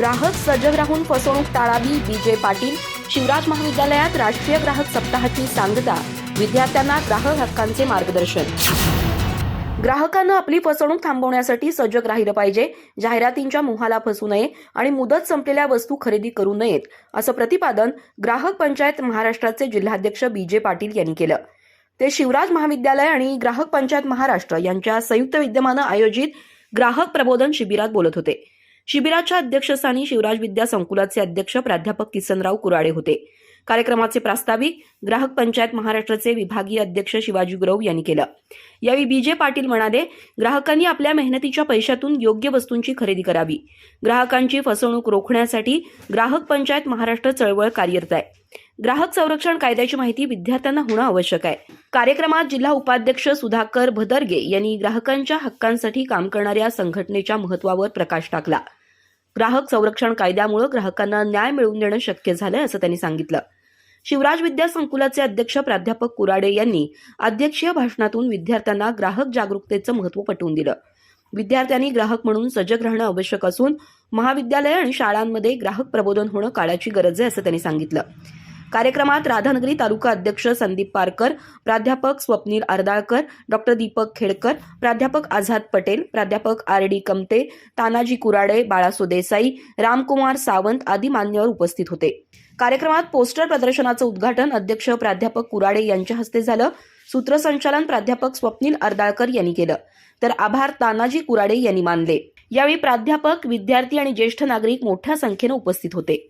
ग्राहक सजग राहून फसवणूक टाळावी विजय पाटील. शिवराज महाविद्यालयात राष्ट्रीय ग्राहक सप्ताहाची सांगता. विद्यार्थ्यांना ग्राहक हक्कांचे मार्गदर्शन. ग्राहकांना आपली फसवणूक थांबवण्यासाठी सजग राहिलं पाहिजे. जाहिरातींच्या मोहाला फसू नये आणि मुदत संपलेल्या वस्तू खरेदी करू नयेत असं प्रतिपादन ग्राहक पंचायत महाराष्ट्राचे जिल्हाध्यक्ष बी. जे. पाटील यांनी केलं. ते शिवराज महाविद्यालय आणि ग्राहक पंचायत महाराष्ट्र यांच्या संयुक्त विद्यमानं आयोजित ग्राहक प्रबोधन शिबिरात बोलत होते. शिबिराच्या अध्यक्षस्थानी शिवराज विद्या संकुलाचे अध्यक्ष प्राध्यापक किसनराव कुराडे होते. कार्यक्रमाचे प्रास्ताविक ग्राहक पंचायत महाराष्ट्राचे विभागीय अध्यक्ष शिवाजी गुरव यांनी केलं. यावेळी बीजे पाटील म्हणाले ग्राहकांनी आपल्या मेहनतीच्या पैशातून योग्य वस्तूंची खरेदी करावी. ग्राहकांची फसवणूक रोखण्यासाठी ग्राहक पंचायत महाराष्ट्र चळवळ कार्यरत आहे. ग्राहक संरक्षण कायद्याची माहिती विद्यार्थ्यांना होणं आवश्यक आहे. कार्यक्रमात जिल्हा उपाध्यक्ष सुधाकर भदरगे यांनी ग्राहकांच्या हक्कांसाठी काम करणाऱ्या संघटनेच्या महत्वावर प्रकाश टाकला. ग्राहक संरक्षण कायद्यामुळे ग्राहकांना न्याय मिळवून देणं शक्य झालंय असं त्यांनी सांगितलं. शिवराज विद्या संकुलाचे अध्यक्ष प्राध्यापक कुराडे यांनी अध्यक्षीय भाषणातून विद्यार्थ्यांना ग्राहक जागरूकतेचं महत्त्व पटवून दिलं. विद्यार्थ्यांनी ग्राहक म्हणून सजग राहणं आवश्यक असून महाविद्यालय आणि शाळांमध्ये ग्राहक प्रबोधन होणं काळाची गरज आहे असं त्यांनी सांगितलं. कार्यक्रमात राधानगरी तालुका अध्यक्ष संदीप पारकर प्राध्यापक स्वप्नील अर्दाळकर डॉक्टर दीपक खेडकर प्राध्यापक आझाद पटेल प्राध्यापक आर डी कमते तानाजी कुराडे बाळासो देसाई रामकुमार सावंत आदी मान्यवर उपस्थित होते. कार्यक्रमात पोस्टर प्रदर्शनाचं उद्घाटन अध्यक्ष प्राध्यापक कुराडे यांच्या हस्ते झालं. सूत्रसंचालन प्राध्यापक स्वप्नील अर्दाळकर यांनी केलं. तर आभार तानाजी कुराडे यांनी मानले. यावेळी प्राध्यापक विद्यार्थी आणि ज्येष्ठ नागरिक मोठ्या संख्येनं उपस्थित होते.